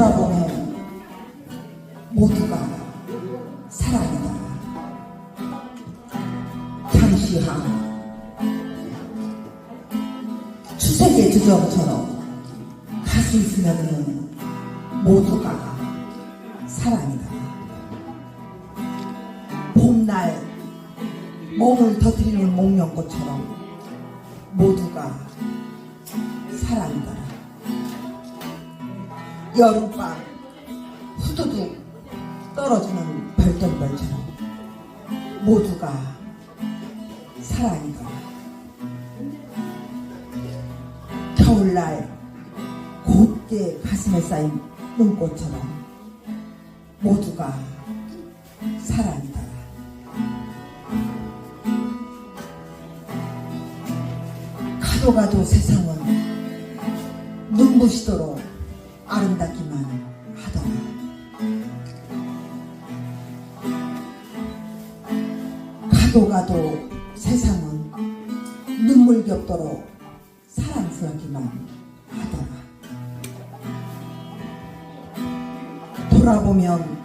돌아보면 모두가 사랑이다. 잠시한 추세계 주정처럼 갈수 있으면은 모두가 사랑이다. 봄날 몸을 터뜨리는 목련꽃처럼 모두가 사랑이다. 여름밤 후두둑 떨어지는 별똥별처럼 모두가 사랑이다. 겨울날 곱게 가슴에 쌓인 눈꽃처럼 모두가 사랑이다. 가도 가도 세상은 눈부시도록 아름답기만 하더라. 가도 가도 세상은 눈물 겹도록 사랑스럽기만 하더라. 돌아보면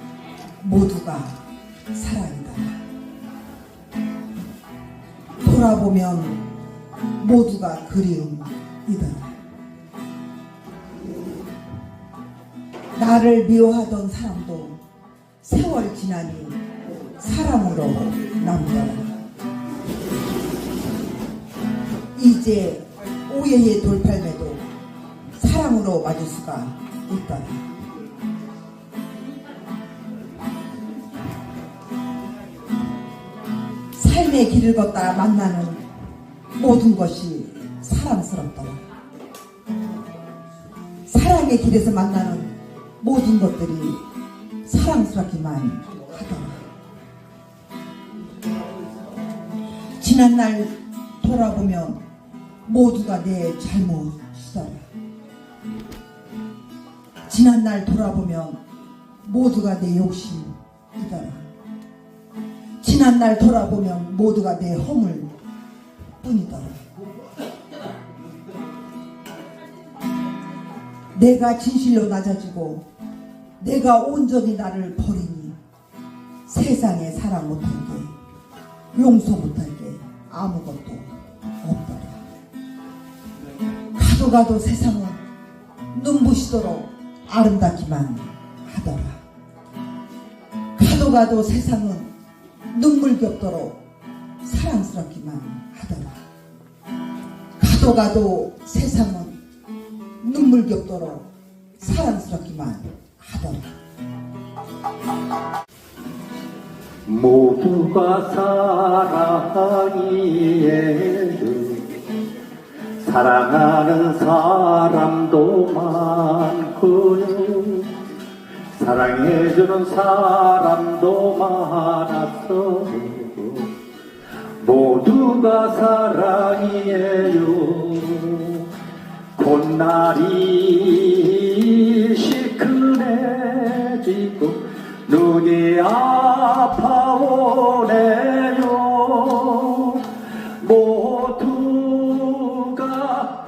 모두가 사랑이다. 돌아보면 모두가 그리움이더라. 나를 미워하던 사람도 세월 지나니 사람으로 남더라. 이제 오해의 돌팔매도 사랑으로 맞을 수가 있더라. 삶의 길을 걷다 만나는 모든 것이 사랑스럽더라. 사랑의 길에서 만나는 모든 것들이 사랑스럽기만 하더라. 지난날 돌아보면 모두가 내 잘못이더라. 지난날 돌아보면 모두가 내 욕심이더라. 지난날 돌아보면 모두가 내 허물 뿐이더라. 내가 진실로 낮아지고 내가 온전히 나를 버리니 세상에 사랑 못할 게 용서 못할 게 아무것도 없더라. 가도 가도 세상은 눈부시도록 아름답기만 하더라. 가도 가도 세상은 눈물겹도록 사랑스럽기만 하더라. 가도 가도 세상은 눈물겹도록 사랑스럽기만 하더라. 모두가 사랑이에요 사랑하는 사람도 많고요 사랑해주는 사람도 많았어요 모두가 사랑이에요 콧날이 시큰해지고 눈이 아파오네요. 모두가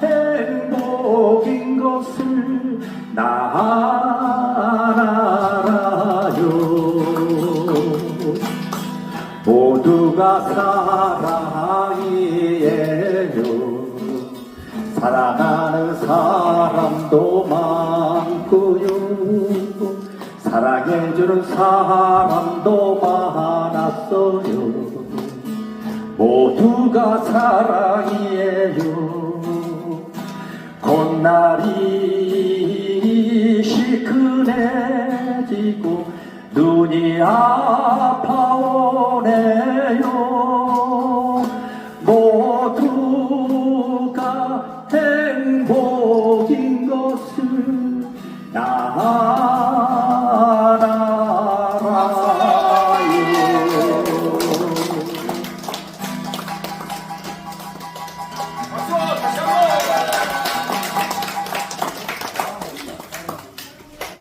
행복인 것을 나 알아요. 모두가 사랑이에요 사랑하는 사람도 많고요. 사랑해주는 사람도 많았어요. 모두가 사랑이에요. 콧날이 시큰해지고 눈이 아파